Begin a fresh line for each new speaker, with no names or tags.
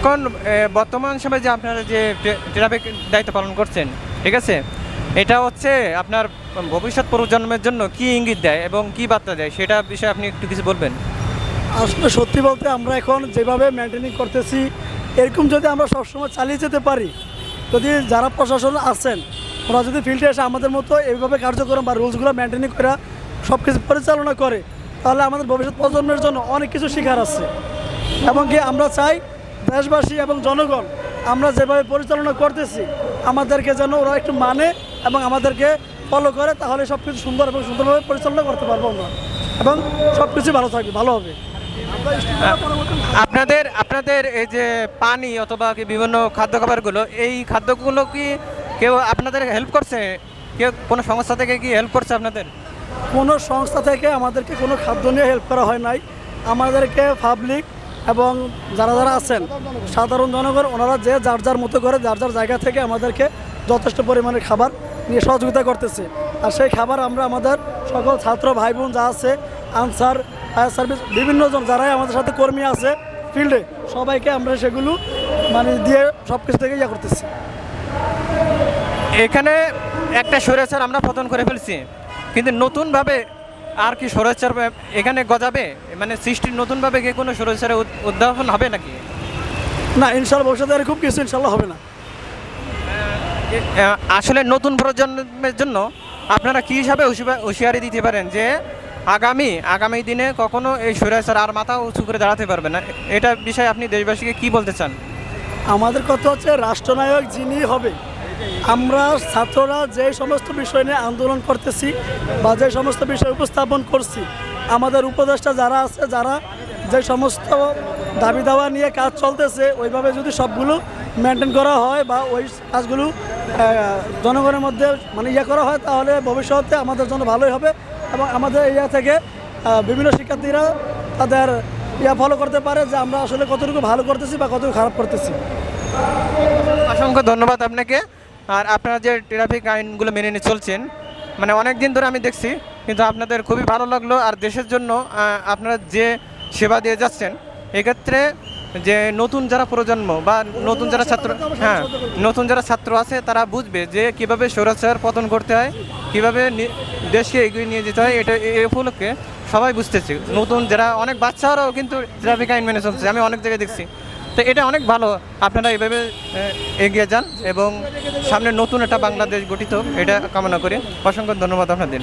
এখন বর্তমান সময়ে যে আপনারা যে ট্রে- ট্রাফিক দায়িত্ব পালন করছেন, ঠিক আছে? এটা হচ্ছে আপনার ভবিষ্যৎ প্রজন্মের জন্য কি ইঙ্গিত দেয় এবং কি বার্তা দেয়, সেটা বিষয়ে আপনি একটু কিছু বলবেন।
আসলে সত্যি বলতে আমরা এখন যেভাবে মেনটেনিং করতেছি, এরকম যদি আমরা সবসময় চালিয়ে যেতে পারি, যদি যারা প্রশাসন আছেন, ওরা যদি ফিল্ডে এসে আমাদের মতো এইভাবে কার্যক্রম বা রুলসগুলো মেনটেনিং করে সব কিছু পরিচালনা করে, তাহলে আমাদের ভবিষ্যৎ প্রজন্মের জন্য অনেক কিছু শেখার আছে। এবং কি আমরা চাই দেশবাসী এবং জনগণ আমরা যেভাবে পরিচালনা করতেছি আমাদেরকে যেন ওরা একটু মানে এবং আমাদেরকে ফলো করে তাহলে সব কিছু সুন্দর এবং সুন্দরভাবে পরিচালনা করতে পারব আমরা। এবং সব কিছু ভালো থাকবে ভালো হবে।
আপনাদের আপনাদের এই যে পানি অথবা কি বিভিন্ন খাদ্য খাবারগুলো এই খাদ্যগুলো কি কেউ আপনাদের হেল্প করছে? কেউ কোনো সংস্থা থেকে কি হেল্প করছে আপনাদের?
কোনো সংস্থা থেকে আমাদেরকে কোনো খাদ্য নিয়ে হেল্প করা হয় নাই। আমাদেরকে পাবলিক এবং যারা যারা আছেন, সাধারণ জনগণ, ওনারা যে যার যার মতো করে, যার যার জায়গা থেকে আমাদেরকে যথেষ্ট পরিমাণে খাবার নিয়ে সহযোগিতা করতেছে। আর সেই খাবার আমরা আমাদের সকল ছাত্র ভাই বোন যা আছে, আনসার, ফায়ার সার্ভিস, বিভিন্ন জন যারাই আমাদের সাথে কর্মী আছে ফিল্ডে, সবাইকে আমরা সেগুলো মানে দিয়ে সব কিছু থেকে ইয়ে করতেছি।
এখানে একটা স্বৈরাচার আমরা পতন করে ফেলছি। কিন্তু নতুনভাবে আর কি স্বৈরাচার এখানে গজাবে? মানে সৃষ্টির নতুনভাবে কি কোনো স্বৈরাচারের উদ- উদ্ভাবন হবে নাকি?
না ইনশাল্লাহ ভবিষ্যতে আর খুব কিছু ইনশাল্লাহ হবে না।
আসলে নতুন প্রজন্মের জন্য আপনারা কী হিসাবে হুঁশিয়া- হুঁশিয়ারি দিতে পারেন যে আগামী আগামী দিনে কখনো এই স্বৈরাচার আর মাথা উঁচু করে দাঁড়াতে পারবে না? এটা বিষয়ে আপনি দেশবাসীকে কি বলতে চান?
আমাদের কথা হচ্ছে রাষ্ট্রনায়ক যিনি হবে আমরা ছাত্ররা যে সমস্ত বিষয় নিয়ে আন্দোলন করতেছি বা যে সমস্ত বিষয় উপস্থাপন করছি, আমাদের উপদেষ্টা যারা আছে, যারা যে সমস্ত দাবি দাওয়া নিয়ে কাজ চলতেছে, ওইভাবে যদি সবগুলো মেনটেন করা হয় বা ওই কাজগুলো জনগণের মধ্যে মানে ইয়ে করা হয়, তাহলে ভবিষ্যতে আমাদের জন্য ভালোই হবে এবং আমাদের ইয়া থেকে বিভিন্ন শিক্ষার্থীরা তাদের ইয়া ফলো করতে পারে যে আমরা আসলে কতটুকু ভালো করতেছি বা কতটুকু খারাপ করতেছি।
অসংখ্য ধন্যবাদ আপনাকে। আর আপনারা যে ট্রাফিক আইনগুলো মেনে নিয়ে চলছেন মানে অনেক দিন ধরে আমি দেখছি, কিন্তু আপনাদের খুবই ভালো লাগল আর দেশের জন্য আপনারা যে সেবা দিয়ে যাচ্ছেন, এক্ষেত্রে যে নতুন যারা প্রজন্ম বা নতুন যারা ছাত্র হ্যাঁ নতুন যারা ছাত্র আছে, তারা বুঝবে যে কীভাবে স্বৈরাচার পতন করতে হয়, কীভাবে দেশকে এগিয়ে নিয়ে যেতে হয়, এটা এই উপলক্ষে সবাই বুঝতেছে। নতুন যারা, অনেক বাচ্চারাও কিন্তু ট্রাফিক আইন মেনে চলছে, আমি অনেক জায়গায় দেখছি। তো এটা অনেক ভালো। আপনারা এভাবে এগিয়ে যান এবং সামনে নতুন একটা বাংলাদেশ গঠিত এটা কামনা করি। অসংখ্য ধন্যবাদ আপনাদের।